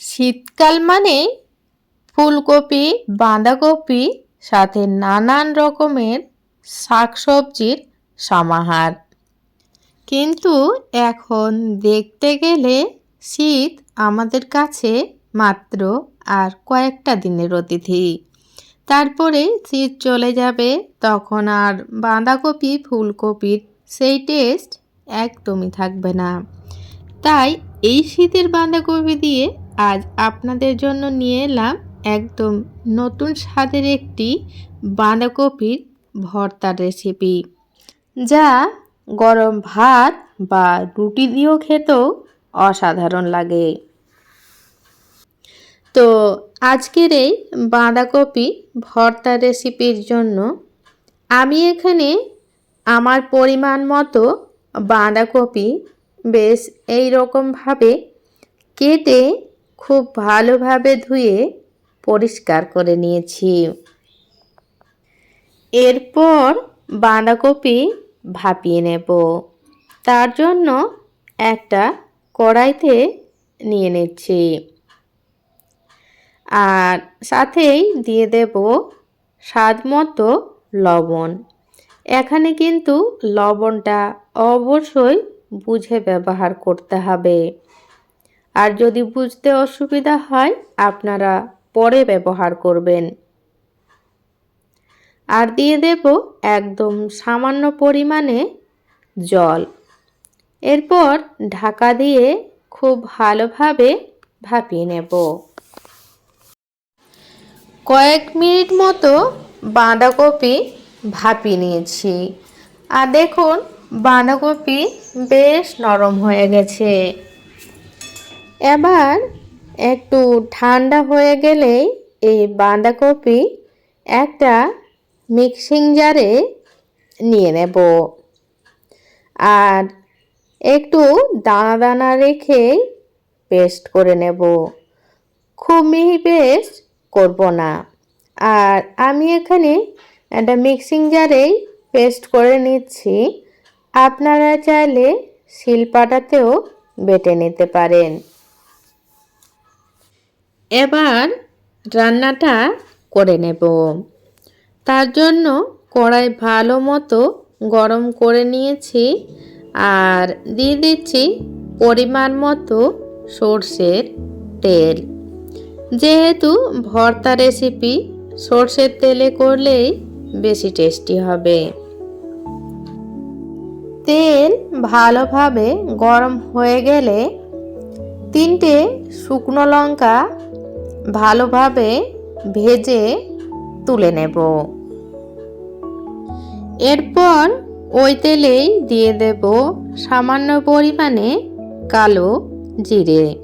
শীতকাল মানে ফুলকপি, বাঁধাকপি, সাথে নানান রকমের শাকসবজির সমাহার। কিন্তু এখন দেখতে গেলে শীত আমাদের কাছে মাত্র আর কয়েকটা দিনের অতিথি। তারপরে শীত চলে যাবে, তখন আর বাঁধাকপি, ফুলকপির সেই টেস্ট একদমই থাকবে না। তাই এই শীতের বাঁধাকপি দিয়ে আজ আপনাদের জন্য নিয়ে এলাম একদম নতুন স্বাদের একটি বাঁধাকপির ভর্তার রেসিপি, যা গরম ভাত বা রুটি দিয়েও খেতেও অসাধারণ লাগে। তো আজকের এই বাঁধাকপি ভর্তা রেসিপির জন্য আমি এখানে আমার পরিমাণ মতো বাঁধাকপি বেশ এই রকমভাবে কেটে খুব ভালোভাবে ধুয়ে পরিষ্কার করে নিয়েছি। এরপর বাঁধাকপি ভাপিয়ে নেব। তার জন্য একটা কড়াইতে নিয়ে নিচ্ছি। আর সাথেই দিয়ে দেব স্বাদ মতো লবণ। এখানে কিন্তু লবণটা অবশ্যই বুঝে ব্যবহার করতে হবে। আর যদি বুঝতে অসুবিধা হয়, আপনারা পরে ব্যবহার করবেন। আর দিয়ে দেব একদম সামান্য পরিমাণে জল। এরপর ঢাকা দিয়ে খুব ভালোভাবে ভাপিয়ে নেব। কয়েক মিনিট মতো বাঁধাকপি ভাপিয়ে নিয়েছি। আর দেখুন, বাঁধাকপি বেশ নরম হয়ে গেছে। এবার একটু ঠান্ডা হয়ে গেলেই এই বাঁধাকপি একটা মিক্সিং জারে নিয়ে নেব। আর একটু দানা দানা রেখে পেস্ট করে নেব। খুব মিহি পেস্ট করব না। আর আমি এখানে একটা মিক্সিং জারেই পেস্ট করে নিচ্ছি। আপনারা চাইলে শিলপাটাতেও বেটে নিতে পারেন। এবার রান্নাটা করে নেব। তার জন্য কড়াই ভালো মতো গরম করে নিয়েছি আর দিয়ে দিচ্ছি পরিমাণ মতো সর্ষের তেল। যেহেতু ভর্তা রেসিপি সর্ষের তেলে করলেই বেশি টেস্টি হবে। তেল ভালোভাবে গরম হয়ে গেলে তিনটে শুকনো লঙ্কা ভালোভাবে ভেজে তুলে নেব। এরপর ওই তেলেই দিয়ে দেব সামান্য পরিমাণে কালো জিরে।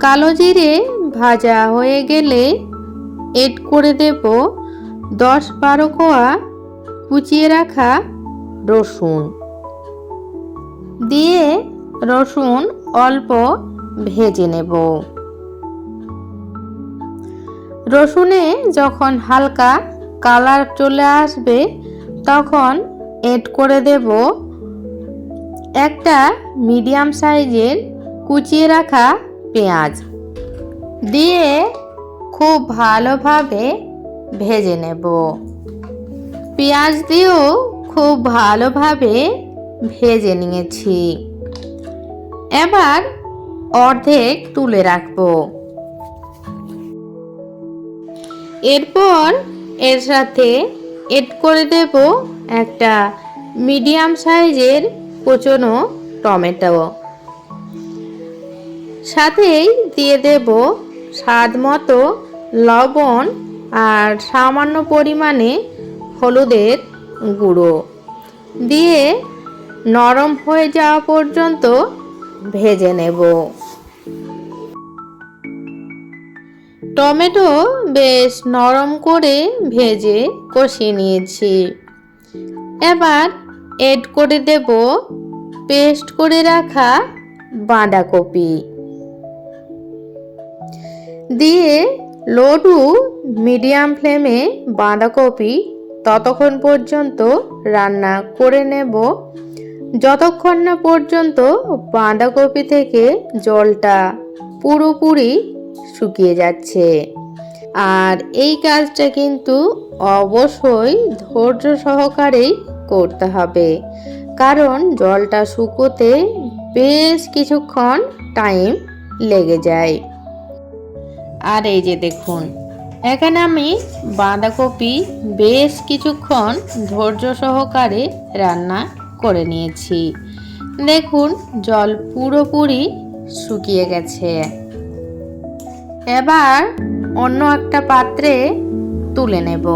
কালো জিরে ভাজা হয়ে গেলে এড করে দেব দশ বারো কোয়া কুচিয়ে রাখা রসুন। দিয়ে রসুন অল্প ভেজে নেব। রসুনে যখন হালকা কালার চলে আসবে, তখন এড করে দেব একটা মিডিয়াম সাইজের কুচিয়ে রাখা পেঁয়াজ। দিয়ে খুব ভালোভাবে ভেজে নেব। পেঁয়াজ দিয়েও খুব ভালোভাবে ভেজে নিয়েছি। এবার অর্ধেক তুলে রাখব। এরপর এর সাথে এড করে দেব একটা মিডিয়াম সাইজের কোচনো টমেটো। সাথেই দিয়ে দেব স্বাদ মতো লবণ আর সামান্য পরিমাণে হলুদের গুঁড়ো। দিয়ে নরম হয়ে যাওয়া পর্যন্ত ভেজে নেব। টমেটো বেশ নরম করে ভেজে কষিয়ে নিয়েছি। এবার এড করে দেব পেস্ট করে রাখা বাঁধাকপি। দিয়ে লো টু মিডিয়াম ফ্লেমে বাঁধাকপি ততক্ষণ পর্যন্ত রান্না করে নেব। যতক্ষণ না পর্যন্ত বাঁধাকপি থেকে জলটা পুরোপুরি শুকিয়ে যাচ্ছে। আর এই কাজটা কিন্তু অবশ্যই ধৈর্য সহকারেই করতে হবে। কারণ জলটা শুকোতে বেশ কিছুক্ষণ টাইম লেগে যায়। আর এই যে দেখুন, এখানে আমি বাঁধাকপি বেশ কিছুক্ষণ ধৈর্য সহকারে রান্না করে নিয়েছি। দেখুন, জল পুরোপুরি শুকিয়ে গেছে। এবার অন্য একটা পাত্রে তুলে নেব।